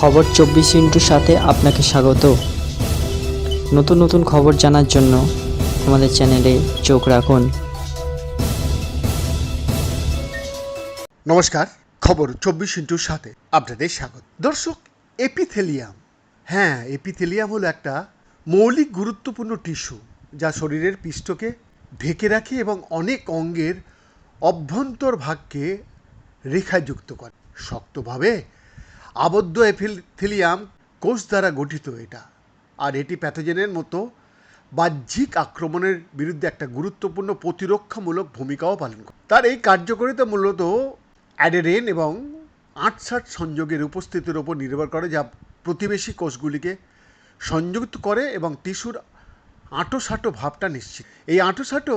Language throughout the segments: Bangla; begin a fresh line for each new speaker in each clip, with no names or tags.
খবর চব্বিশ ইন্টুর সাথে আপনাকে স্বাগত। নতুন নতুন খবর জানার জন্য আমাদের চ্যানেলে চোখ রাখুন।
নমস্কার, খবর চব্বিশ ইন্টুর সাথে আপনাদের স্বাগত। দর্শক, এপিথেলিয়াম। হ্যাঁ এপিথেলিয়াম হলো একটা মৌলিক গুরুত্বপূর্ণ টিস্যু যা শরীরের পৃষ্ঠকে ঢেকে রাখে এবং অনেক অঙ্গের অভ্যন্তর ভাগকে রেখাযুক্ত করে। শক্তভাবে আবদ্ধ এপিথেলিয়াম কোষ দ্বারা গঠিত এটা। আর এটি প্যাথোজেনের মতো বাহ্যিক আক্রমণের বিরুদ্ধে একটা গুরুত্বপূর্ণ প্রতিরক্ষামূলক ভূমিকাও পালন করে। তার এই কার্যকারিতা মূলত অ্যাডেরেন এবং আটসাট সংযোগের উপস্থিতির উপর নির্ভর করে, যা প্রতিবেশী কোষগুলিকে সংযুক্ত করে এবং টিস্যুর আঁটোসাঁটো ভাবটা নিশ্চিত। এই আঁটোসাঁটো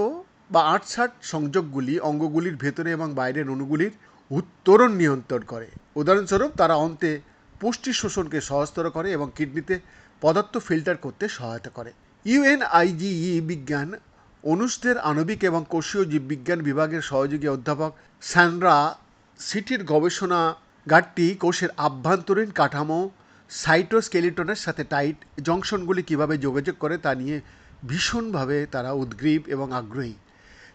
বা আটসাট সংযোগগুলি অঙ্গগুলির ভেতরে এবং বাইরের অণুগুলির উত্তরণ নিয়ন্ত্রণ করে। উদাহরণস্বরূপ, তারা অন্তে পুষ্টি শোষণকে সহজতর করে এবং কিডনিতে পদার্থ ফিল্টার করতে সহায়তা করে। ইউএনআইজিই বিজ্ঞান অনুষদের আণবিক এবং কোষীয় জীববিজ্ঞান বিভাগের সহযোগী অধ্যাপক স্যান্ড্রা সিটির গবেষণা গবেষণাগারটি কোষের আভ্যন্তরীণ কাঠামো, সাইটোস্কেলিটনের সাথে টাইট জংশনগুলি কীভাবে যোগাযোগ করে তা নিয়ে ভীষণভাবে তারা উদ্গ্রীব এবং আগ্রহী।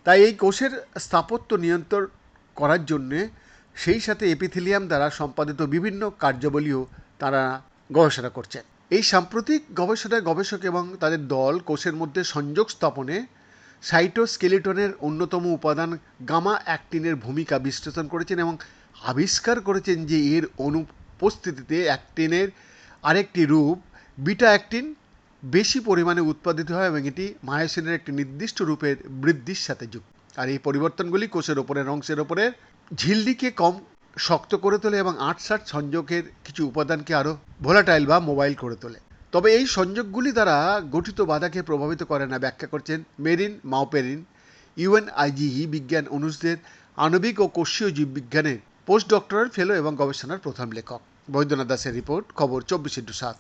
তাই এই কোষের স্থাপত্য নিয়ন্ত্রণ করার জন্যে সেই সাথে এপিথেলিয়াম দ্বারা সম্পাদিত বিভিন্ন কার্যাবলীও তারা গবেষণা করছেন। এই সাম্প্রতিক গবেষণায় গবেষক এবং তাদের দল কোষের মধ্যে সংযোগ স্থাপনে সাইটোস্কেলিটনের অন্যতম উপাদান গামা অ্যাক্টিনের ভূমিকা বিশ্লেষণ করেছেন এবং আবিষ্কার করেছেন যে এর অনুপস্থিতিতে অ্যাক্টিনের আরেকটি রূপ বিটা অ্যাক্টিন বেশি পরিমাণে উৎপাদিত হয় এবং এটি মায়োসিনের একটি নির্দিষ্ট রূপের বৃদ্ধির সাথে যুক্ত। আর এই পরিবর্তনগুলি কোষের ওপরের অংশের ওপরের ঝিল্লিকে কম শক্ত করে তোলে এবং আটসাট সংযোগের কিছু উপাদানকে আরও ভোলাটাইল বা মোবাইল করে তোলে। তবে এই সংযোগগুলি দ্বারা গঠিত বাধাকে প্রভাবিত করে না, ব্যাখ্যা করছেন মেরিন মাওপেরিন, ইউএনআইজিই বিজ্ঞান অনুষদের আণবিক ও কোষীয় জীববিজ্ঞানের পোস্ট ডক্টরাল ফেলো এবং গবেষণার প্রথম লেখক। বৈদ্যনাথ দাসের রিপোর্ট, খবর চব্বিশ ইন্টু সাত।